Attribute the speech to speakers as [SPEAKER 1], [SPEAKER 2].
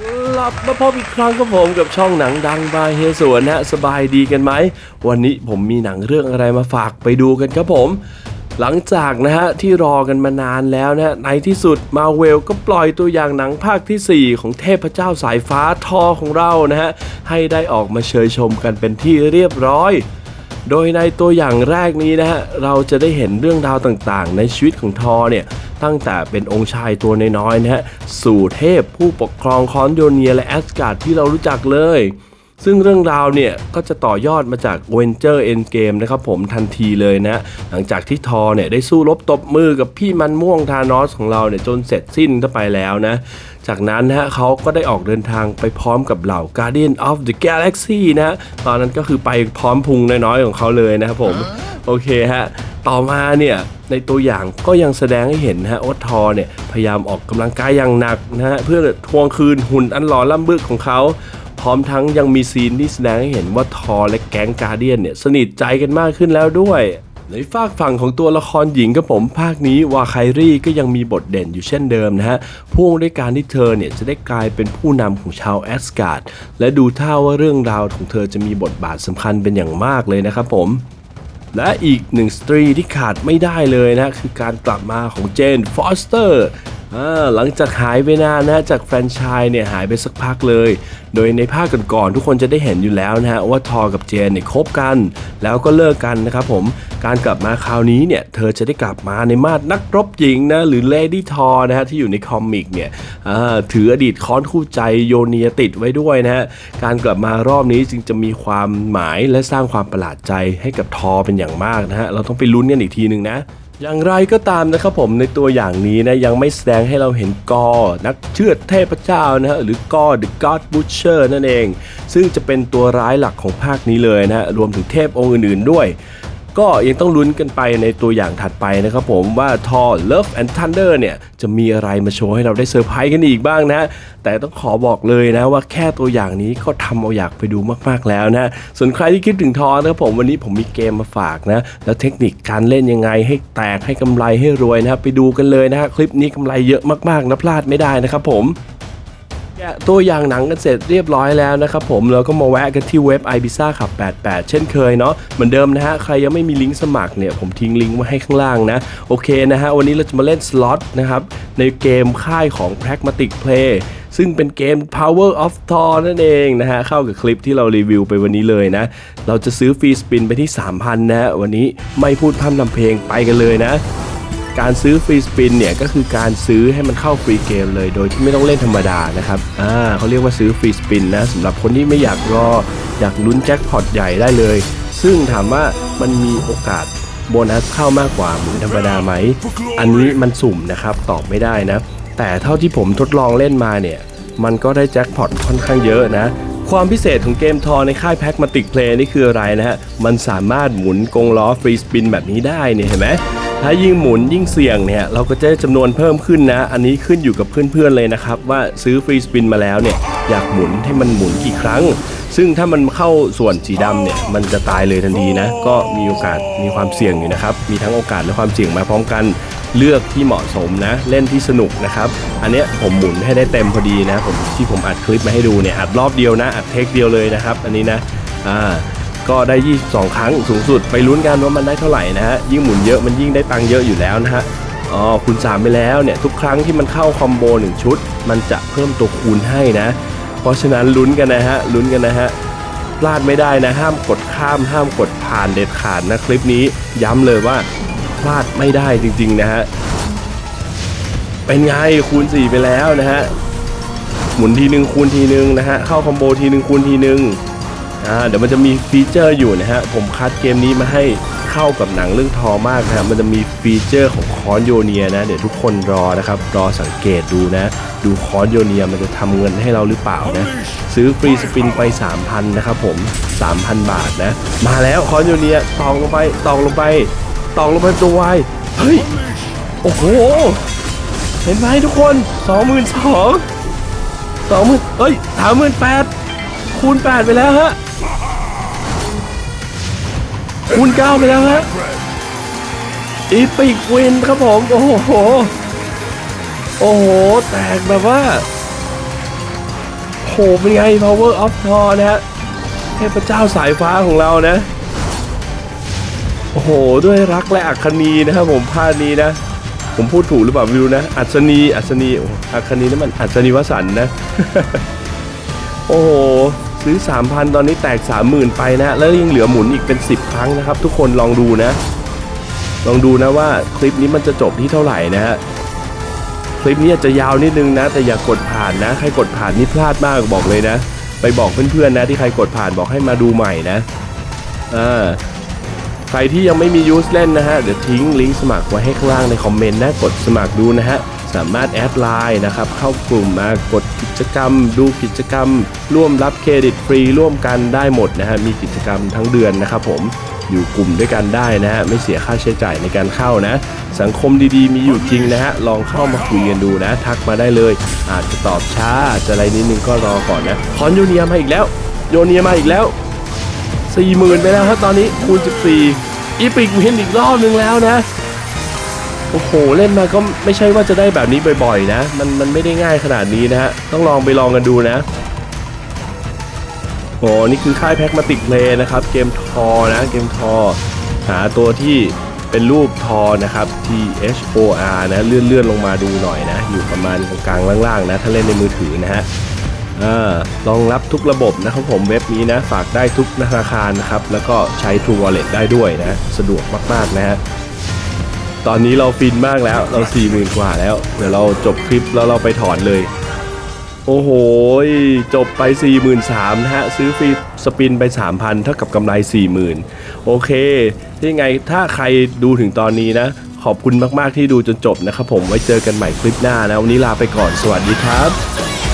[SPEAKER 1] กลับมาพบอีกครั้งกับผมกับช่องหนังดังบายเฮสวนนะฮะสบายดีกันไหม วันนี้ผมมีหนังเรื่องอะไรมาฝากไปดูกันครับผม หลังจากนะฮะที่รอกันมานานแล้วนะฮะในที่สุดมาเวลก็ปล่อยตัวอย่างหนังภาคทีสี่ 4 ของเทพเจ้าสายฟ้าทอของเรานะฮะให้ได้ออกมาเชยชมกันเป็นที่เรียบร้อย โดยในตัวอย่างแรกนี้นะฮะเราจะได้เห็นเรื่องราวต่างๆ ในชีวิตของทอเนี่ยตั้งแต่เป็นองค์ชายตัวน้อยๆนะฮะสู่เทพผู้ปกครองคอนโยเนียและแอสการ์ดที่เรารู้จักเลย ซึ่งเรื่องราวเนี่ยก็จะต่อยอดมาจากเวนเจอร์เอ็นเกมนะครับผมทันทีเลยนะ หลังจากที่ทอเนี่ยได้สู้รบตบมือกับพี่มันม่วงทานอสของเราเนี่ยจนเสร็จสิ้นเข้าไปแล้วนะ จากนั้นนะฮะเขาก็ได้ออกเดินทางไปพร้อมกับเหล่า Guardian of the Galaxy นะฮะตอนนั้นก็คือไปพร้อมพุงน้อยๆของเขาเลยนะครับผม โอเคฮะต่อมาเนี่ยในตัวอย่างก็ยังแสดงให้เห็นนะฮะว่าทอเนี่ยพยายามออกกำลังกายอย่างหนักนะฮะเพื่อทวงคืนหุ่นอันหล่อล่ำบึกของเขาพ ร้อมทั้งยังมีซีนที่แสดงให้เห็นว่าทอและแก๊งกาเดียนเนี่ยสนิทใจกันมากขึ้นแล้วด้วยในฝากฝั่งของตัวละครหญิงกับผมภาคนี้วาไครี่ก็ยังมีบทเด่นอยู่เช่นเดิมนะฮะพ่วงด้วยการที่เธอเนี่ยจะได้กลายเป็นผู้นำของชาวแอสการ์ดและดูท่าว่าเรื่องราวของเธอจะมีบทบาทสำคัญเป็นอย่างมากเลยนะครับผม และอีกหนึ่งสตรีที่ขาดไม่ได้เลยนะคือการกลับมาของเจนฟอสเตอร์ หลังจากหายไปนานนะจากแฟรนไชส์เนี่ยหายไปสักพักเลย โดยในภาคก่อนๆทุกคนจะได้เห็นอยู่แล้วนะฮะว่าทอกับเจนเนี่ยคบกัน แล้วก็เลิกกันนะครับผมการกลับมาคราวนี้เนี่ยเธอจะได้กลับมาในมาดนักรบหญิงนะหรือเลดี้ทอนะฮะที่อยู่ในคอมิกเนี่ยถืออดีตค้อนคู่ใจโยเนียติดไว้ด้วยนะฮะการกลับมารอบนี้จึงจะมีความหมายและสร้างความประหลาดใจให้กับทอเป็นอย่างมากนะฮะเราต้องไปลุ้นกันอีกทีหนึ่งนะ อย่างไรก็ตามนะครับผมในตัวอย่างนี้นะยังไม่แสดงให้เราเห็นกอ นักเชือดเทพเจ้านะฮะหรือกอ The God Butcher นั่นเอง ซึ่งจะเป็นตัวร้ายหลักของภาคนี้เลยนะฮะรวมถึงเทพองค์อื่นๆด้วย ก็ยังต้องลุ้นกันไปในตัวอย่างถัดไปนะครับผมว่าทอ Love and Thunder เนี่ยจะมีอะไรมาโชว์ให้เราได้เซอร์ไพรส์กันอีกบ้างนะ แต่ต้องขอบอกเลยนะว่าแค่ตัวอย่างนี้ก็ทำเอาอยากไปดูมากๆแล้วนะ ส่วนใครที่คิดถึงทอนะครับผมวันนี้ผมมีเกมมาฝากนะ แล้วเทคนิคการเล่นยังไงให้แตกให้กำไรให้รวยนะครับไปดูกันเลยนะฮะคลิปนี้กำไรเยอะมากๆนะพลาดไม่ได้นะครับผม แกะตัวอย่างหนังกันเสร็จเรียบร้อยแล้วนะครับผมเราก็มาแวะกันที่เว็บ ibiza ขับ 88 เช่นเคยเนาะเหมือนเดิมนะฮะใครยังไม่มีลิงก์สมัครเนี่ยผมทิ้งลิงก์ไว้ให้ข้างล่างนะ โอเคนะฮะวันนี้เราจะมาเล่นสล็อตนะครับในเกมค่ายของ Pragmatic Play ซึ่งเป็นเกม Power of Thor นั่นเองนะฮะเข้ากับคลิปที่เรารีวิวไปวันนี้เลยนะ เราจะซื้อฟรีสปินไปที่ 3,000 นะ วันนี้ไม่พูดพร่ำนำเพลงไปกันเลยนะ การซื้อฟรีสปินเนี่ยก็คือการซื้อให้มันเข้าฟรีเกมเลยโดยที่ไม่ต้องเล่นธรรมดานะครับอ่าเขาเรียกว่าซื้อฟรีสปินนะสำหรับคนที่ไม่อยากรออยากลุ้นแจ็คพอตใหญ่ได้เลย ซึ่งถามว่ามันมีโอกาสโบนัสเข้ามากกว่าหมุนธรรมดาไหม อันนี้มันสุ่มนะครับตอบไม่ได้นะ แต่เท่าที่ผมทดลองเล่นมาเนี่ยมันก็ได้แจ็คพอตค่อนข้างเยอะนะ ความพิเศษของเกมทอในค่ายแพ็กมาติกเพลย์นี่คืออะไรนะฮะ มันสามารถหมุนกงล้อฟรีสปินแบบนี้ได้เนี่ยเห็นไหม ถ้ายิ่งหมุนยิ่งเสี่ยงเนี่ยเราก็จะจำนวนเพิ่มขึ้นนะ อันนี้ขึ้นอยู่กับเพื่อนๆเลยนะครับ ว่าซื้อฟรีสปินมาแล้วเนี่ยอยากหมุนให้มันหมุนกี่ครั้ง ซึ่งถ้ามันเข้าส่วนสีดำเนี่ยมันจะตายเลยทันทีนะ ก็มีโอกาสมีความเสี่ยงอยู่นะครับ มีทั้งโอกาสและความเสี่ยงมาพร้อมกันเลือกที่เหมาะสมนะ เล่นที่สนุกนะครับ อันนี้ผมหมุนให้ได้เต็มพอดีนะ ผมที่ผมอัดคลิปมาให้ดูเนี่ยอัดรอบเดียวนะอัดเทคเดียวเลยนะครับ อันนี้นะอ่า ก็ได้ 22 ครั้งสูงสุด ไปลุ้นกันว่ามันได้เท่าไหร่นะฮะ ยิ่งหมุนเยอะมันยิ่งได้ตังค์เยอะอยู่แล้วนะฮะ อ๋อคูณ3ไปแล้วเนี่ย ทุกครั้งที่มันเข้าคอมโบ1ชุด มันจะเพิ่มตัวคูณให้นะ เพราะฉะนั้นลุ้นกันนะฮะ ลุ้นกันนะฮะ พลาดไม่ได้นะ ห้ามกดข้าม ห้ามกดผ่านเด็ดขาดนะคลิปนี้ ย้ำเลยว่าพลาดไม่ได้จริงๆนะฮะ เป็นไงคูณ 4 ไปแล้วนะฮะ หมุนทีหนึ่งคูณทีหนึ่งนะฮะ เข้าคอมโบทีหนึ่งคูณทีหนึ่ง เดี๋ยวมันจะมีฟีเจอร์อยู่นะฮะ ผมคัดเกมนี้มาให้เข้ากับหนังเรื่องทอมากนะฮะมันจะมีฟีเจอร์ของคอนโยเนียนะ เดี๋ยวทุกคนรอนะครับ รอสังเกตดูนะ ดูคอนโยเนียมันจะทำเงินให้เราหรือเปล่านะ ซื้อฟรีสปินไป 3,000 นะครับผม 3,000 บาทนะ มาแล้วคอนโยเนียตองลงไปตองลงไปตองลงไปตัววายเฮ้ย โอ้โห เห็นไหมทุกคน 22,000สองหมื่นเอ้ยสามหมื่นแปดคูณแปดไปแล้วฮะ คูณเก้าไปแล้วฮะอีปิกวินครับผม โอ้โห โอ้โห แตกแบบว่าโหเป็นไง power of Thor นะฮะเทพเจ้าสายฟ้าของเรานะ โอ้โห ด้วยรักและอัคนีนะครับผมภาคนี้นะ ผมพูดถูกหรือเปล่าไม่รู้นะ อัศนีอัศนีอัคนีนั่นมันอัศนีวสันนะ โอ้โห ซื้อ 3,000 ตอนนี้แตก 30,000 ไปนะแล้วยังเหลือหมุนอีกเป็น 10 ครั้งนะครับ ทุกคนลองดูนะ ลองดูนะว่าคลิปนี้มันจะจบที่เท่าไหร่นะฮะคลิปนี้อาจจะยาวนิดนึงนะ แต่อย่ากกดผ่านนะ ใครกดผ่านนี่พลาดมากบอกเลยนะ ไปบอกเพื่อนๆนะที่ใครกดผ่านบอกให้มาดูใหม่นะอ่า ใครที่ยังไม่มียูสเล่นนะฮะเดี๋ยวทิ้งลิงก์สมัครไว้ให้ข้างล่างในคอมเมนต์นะกดสมัครดูนะฮะสามารถแอดไลน์นะครับเข้ากลุ่มมากดกิจกรรม ดูกิจกรรม ร่วมรับเครดิตฟรีร่วมกันได้หมดนะฮะมีกิจกรรมทั้งเดือนนะครับผมอยู่กลุ่มด้วยกันได้นะฮะไม่เสียค่าใช้จ่ายในการเข้านะ สังคมดีๆ มีอยู่จริงนะฮะลองเข้ามาคุยกันดูนะ ทักมาได้เลย อาจจะตอบช้าอาจจะอะไรนิดนึงก็รอก่อนนะคอนโยเนียมาอีกแล้ว โยเนียมาอีกแล้ว สี่หมื่นไปแล้วครับตอนนี้คูณ 14 อีพิกวินอีกรอบนึงแล้วนะ โอ้โห เล่นมาก็ไม่ใช่ว่าจะได้แบบนี้บ่อยๆนะ มันมันไม่ได้ง่ายขนาดนี้นะฮะ ต้องลองไปลองกันดูนะโอ้นี่คือค่ายแพ็กมาติกเพลย์นะครับ เกมทอนะ เกมทอ หาตัวที่เป็นรูปทอนะครับ T H O R นะ เลื่อนเลื่อนลงมาดูหน่อยนะ อยู่ประมาณกลางๆล่างๆนะ ถ้าเล่นในมือถือนะฮะ รองรับทุกระบบนะครับผมเว็บนี้นะฝากได้ทุกธนาคารนะครับ แล้วก็ใช้ True Wallet ได้ด้วยนะ สะดวกมาก ๆ นะฮะตอนนี้เราฟินมากแล้วเรา4 0,000กว่าแล้ว เดี๋ยวเราจบคลิปแล้วเราไปถอนเลย โอ้โห จบไป 43,000นะฮะ ซื้อฟรีสปินไป 3,000 เท่ากับกำไร 40,000 โอเคที่ไงถ้าใครดูถึงตอนนี้นะ ขอบคุณมาก ๆ ที่ดูจนจบนะครับผมไว้เจอกันใหม่คลิปหน้านะ วันนี้ลาไปก่อนสวัสดีครับ